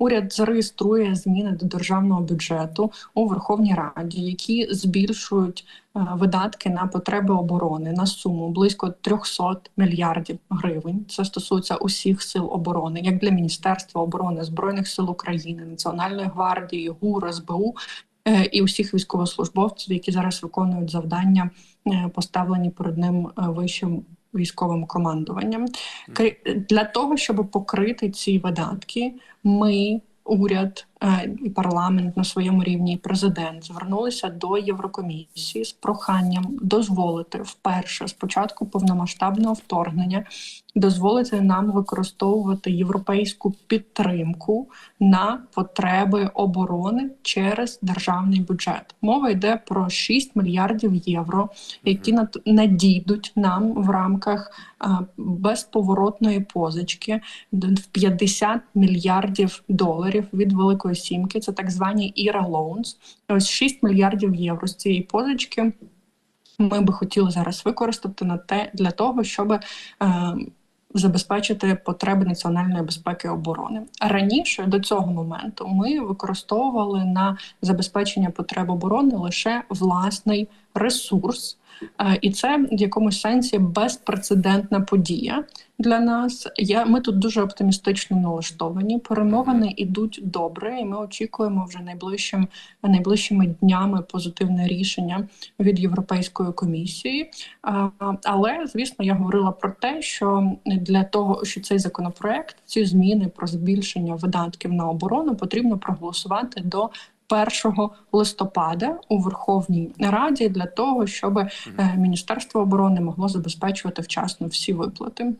уряд зареєструє зміни до державного бюджету у Верховній Раді, які збільшують е, видатки на потреби оборони на суму близько 300 мільярдів гривень. Це стосується усіх сил оборони, як для Міністерства оборони збройних сил України, Національної гвардії, ГУР, СБУ. е, І усіх військовослужбовців, які зараз виконують завдання, е, поставлені перед ним вищим військовим командуванням. Для того, щоб покрити ці видатки, ми, уряд і парламент на своєму рівні, і президент звернулися до Єврокомісії з проханням дозволити вперше з початку повномасштабного вторгнення дозволити нам використовувати європейську підтримку на потреби оборони через державний бюджет. Мова йде про 6 мільярдів євро, які над- надійдуть нам в рамках безповоротної позички в 50 мільярдів доларів від Великої Сімки. Це так звані іра loans. Ось 6 мільярдів євро з цієї позички. Ми би хотіли зараз використати на те для того, щоб е, забезпечити потреби національної безпеки і оборони. Раніше до цього моменту ми використовували на забезпечення потреб оборони лише власний ресурс. Е, І це в якомусь сенсі безпрецедентна подія для нас. Я ми тут дуже оптимістично налаштовані. Перемовини йдуть добре, і ми очікуємо вже найближчим найближчими днями позитивне рішення від Європейської комісії. А, Але звісно, я говорила про те, що для того, що цей законопроект, ці зміни про збільшення видатків на оборону потрібно проголосувати до 1 листопада у Верховній Раді для того, щоб е, Міністерство оборони могло забезпечувати вчасно всі виплати.